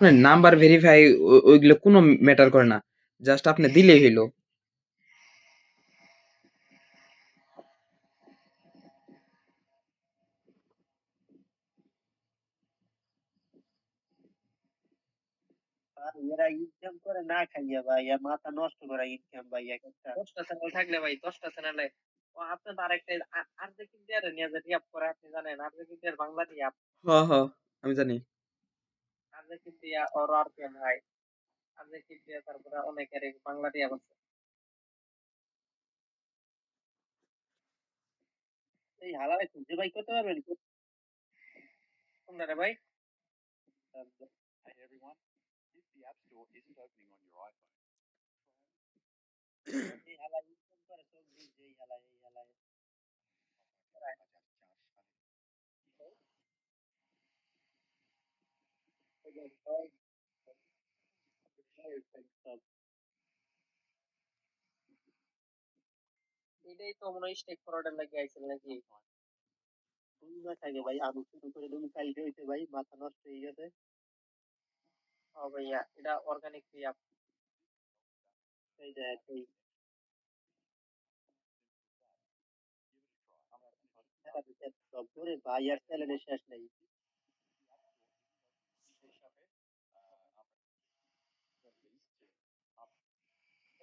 আপনার number verify ওইগুলো কোনো ম্যাটার করে না। জাস্ট আপনি দিলেই হইল। আর এরা ইনকাম করে না খাইয়া ভাই আর মাথা নষ্ট করা ইনকাম ভাই একটা। দশটা চ্যানেল থাকলে ভাই দশটা চ্যানেলে আপনি তো আরেকটা আর্জেন্টিন ইন্ডিয়ার নিয়ে যে রিয়াপ করে আপনি জানেন বাংলা রিয়াপ হ হ আমি জানি। আর্জেন্টিন ইন্ডিয়া ওর আর কেন ভাই আর্জেন্টিন ইন্ডিয়া তারপরে অনেকের এই বাংলা রিয়াপ আছে। এই হালারে খুঁজে ভাই করতে পারবেন? কোনটা রে ভাই? Hey everyone, if the App Store isn't opening on your iPhone, এই হালা ইনকাম করে সব দিন যে এই হালা এই হালা এটাই তো মনে হয় স্টেক ফরওয়ার্ডের লাগে আইছিল নাকি? দুই মাস আগে ভাই আমি শুরু করে তুমি কালকে হইতে ভাই মাথা নষ্ট হয়ে গেছে। ও ভাইয়া এটা অর্গানিক রিয়াপ এই দেখ এই করে ভাই আর চ্যানেলের শেষ নেই।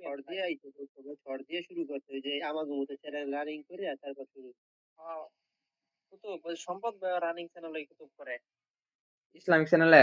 ছড় দিয়ে আইতো তো ছড় দিয়ে শুরু করতে ওই যে আমাগো মতো চ্যানেল রানিং করে আর তারপর শুরু। তো কুতুব ওই সম্পদ রানিং চ্যানেল কুতুব করে? ইসলামিক চ্যানেলে